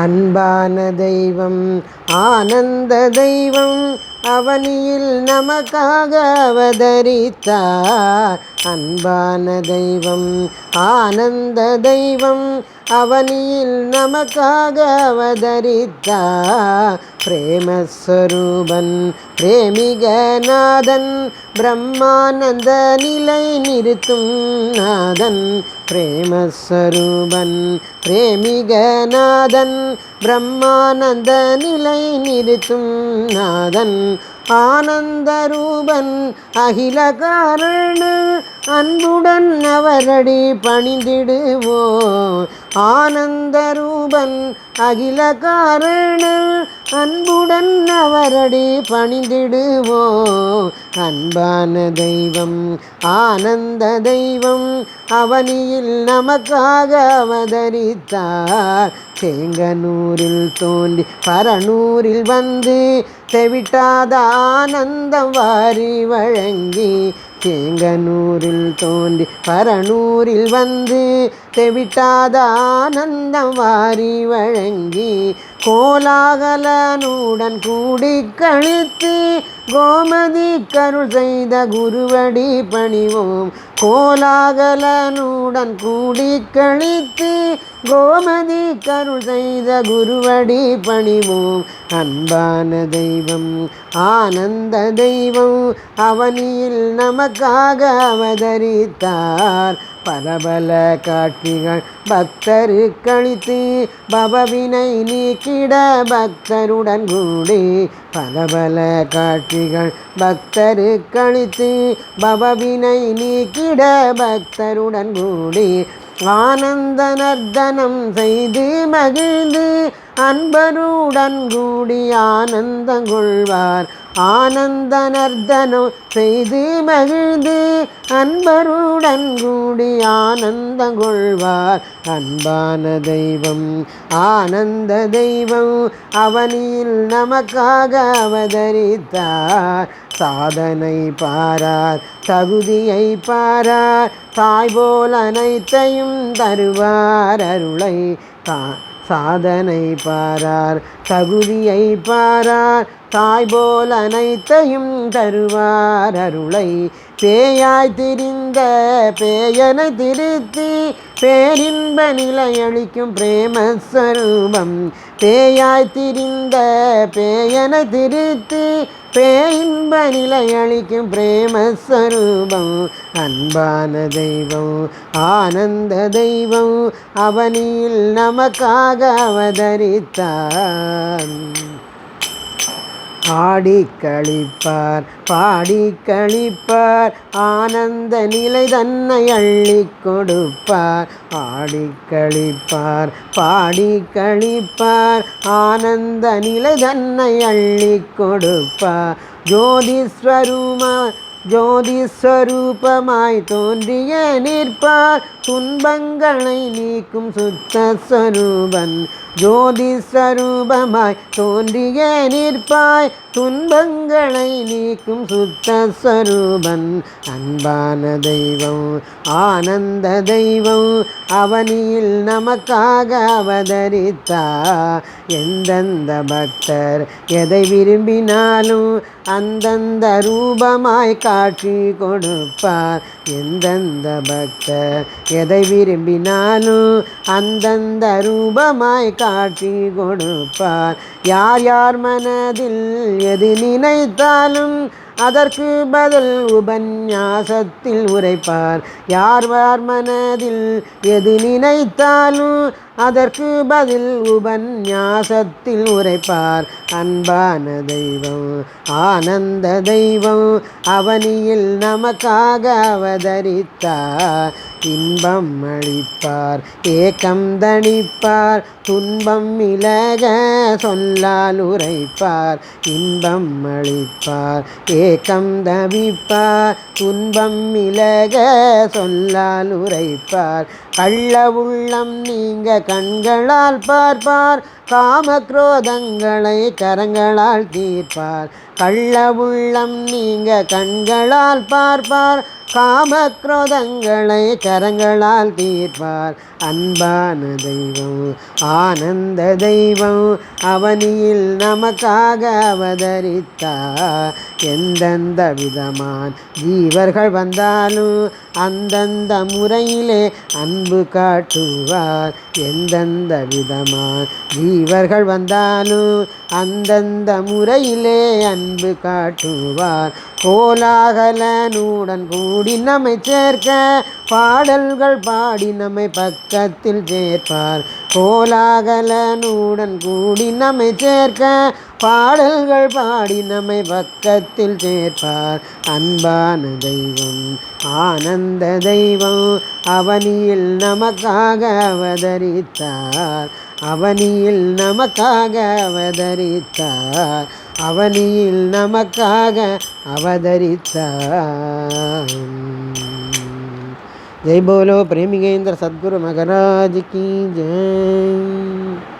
அன்பான தெய்வம் ஆனந்த தெய்வம் அவனியில் நமக்காக அவதரித்தார். அன்பான தெய்வம் ஆனந்த தெய்வம் அவனியில் நமக்காக அவதரித்தார். பிரேமஸ்வரூபன் பிரேமிகநாதன் பிரம்மானந்த நிலை நிறுத்தும் நாதன் பிரேமஸ்வரூபன் பிரேமிகநாதன் பிரம்மானந்த நிலை நிறுத்தும் நாதன் ஆனந்தரூபன் அகிலகாரண அன்புடன் அவரடி பணிந்திடுவோ ஆனந்தரூபன் அகில காரண அன்புடன் அவரடி பணிந்திடுவோ அன்பான தெய்வம் ஆனந்த தெய்வம் அவனியில் நமக்காக அவதரித்தார். சேங்கனூரில் தோன்றி பரநூரில் வந்து தெவிட்டாத ஆனந்தம் வாரி வழங்கி சேங்கனூரில் தோன்றி பரநூரில் வந்து தெவிட்டாத ஆனந்தம் வாரி வழங்கி கோலாகலனுடன் கூடி கழித்து கோமதி கருள் செய்த குருவடி பணிவோம். கோலாகலனுடன் கூடி கழித்து கோமதி கருள் செய்த குருவடி பணிவோம். அன்பான தெய்வம் ஆனந்த தெய்வம் அவனியில் நமக்காக அவதரித்தார். பலபல காட்சிகள் பக்தரு கழித்து பவவினை நீக்கிட பக்தருடன் கூடி பலபல காட்சிகள் பக்தரு கழித்து பவவினை நீக்கிட பக்தருடன் கூடி ஆனந்த நர்த்தனம் செய்து மகிழ்ந்து அன்பருடன் கூடி ஆனந்தம் கொள்வார் ஆனந்த நர்த்தனம் செய்து மகிழ்ந்து அன்பருடன் கூடி ஆனந்தம் கொள்வார் அன்பான தெய்வம் ஆனந்த தெய்வம் அவனில் நமக்காக அவதரித்தார். சாதனை பாரார் தகுதியை பாரார் தாய் போல் அனைத்தையும் தருவார் அருளை தா சாதனை பாரார் தகுதியை பாரார் தாய் போல் அனைத்தையும் தருவார் அருளை. பேயாய் திரிந்த பேயனை திருத்தி பேரின்ப நிலை அளிக்கும் பிரேமஸ்வரூபம் பேயாய் திரிந்த பேயனை திருத்தி பேரின்ப நிலை அளிக்கும் பிரேமஸ்வரூபம் அன்பான தெய்வம் ஆனந்த தெய்வம் அவனில் நமக்காக அவதரித்தான் ஆடி கழிப்பார் பாடி கழிப்பார் ஆனந்த நிலை தன்னை அள்ளி கொடுப்பார். ஆடி கழிப்பார் பாடி கழிப்பார் ஆனந்த நிலை தன்னை அள்ளி கொடுப்பார். ஜோதிஸ்வரூமா ஜோதிஸ்வரூபமாய் தோன்றிய நிற்பார். துன்பங்களை நீக்கும் சுத்த ஸ்வரூபன் ஜோதி ஸ்வரூபமாய் தோன்றிய நிற்பாய் துன்பங்களை நீக்கும் சுத்த ஸ்வரூபன். அன்பான தெய்வம் ஆனந்த தெய்வம் அவனியில் நமக்காக அவதரித்தா. எந்தெந்த பக்தர் எதை விரும்பினாலும் அந்தந்த ரூபமாய் காட்சி கொடுப்பார் எந்தெந்த பக்தர் எதை விரும்பினாலும் அந்தந்த ரூபமாய் காட்சி கொடுப்பார். யார் யார் மனதில் எது நினைத்தாலும் அதற்கு பதில் உபன்யாசத்தில் உரைப்பார். யார் யார் மனதில் எது நினைத்தாலும் அதற்கு பதில் உபன்யாசத்தில் உரைப்பார். அன்பான தெய்வம் ஆனந்த தெய்வம் அவனியில் நமக்காக அவதரித்தார். இன்பம் அளிப்பார் ஏக்கம் தணிப்பார் துன்பம் இலக சொல்லால் உரைப்பார். இன்பம் அளிப்பார் ஏக்கம் தவிப்பார் துன்பம் இலக சொல்லால் உரைப்பார். கள்ள உள்ளம் நீங்க கண்களால் பார்ப்பார். காமக்ரோதங்களை கரங்களால் தீர்ப்பார். கள்ள உள்ளம் நீங்க கண்களால் பார்ப்பார். காமக்ரோதங்களை கரங்களால் தீர்ப்பார். அன்பான தெய்வம் ஆனந்த தெய்வம் அவனியில் நமக்காக அவதரித்தார். எந்தெந்த விதமான் ஜீவர்கள் வந்தாலும் அந்தந்த முறையிலே அன்பு காட்டுவார். எந்தெந்த விதமான் ஜீவர்கள் வந்தாலும் அந்தந்த முறையிலே அன்பு காட்டுவார். கோலாகலனுடன் கூடி நம்மை சேர்க்க பாடல்கள் பாடி நம்மை பக்கத்தில் சேர்ப்பார். கோலாகலனுடன் கூடி நம்மை சேர்க்க பாடல்கள் பாடி நம்மை பக்கத்தில் சேர்ப்பார். அன்பான தெய்வம் ஆனந்த தெய்வம் அவனியில் நமக்காக அவதரித்தார். அவனியில் நமக்காக அவதரித்தார். அவனியில் நமக்காக அவதரித்தார் ஜெய் போலோ பிரேமிகேந்திர சத்குரு மகராஜ் கி. ஜெய்.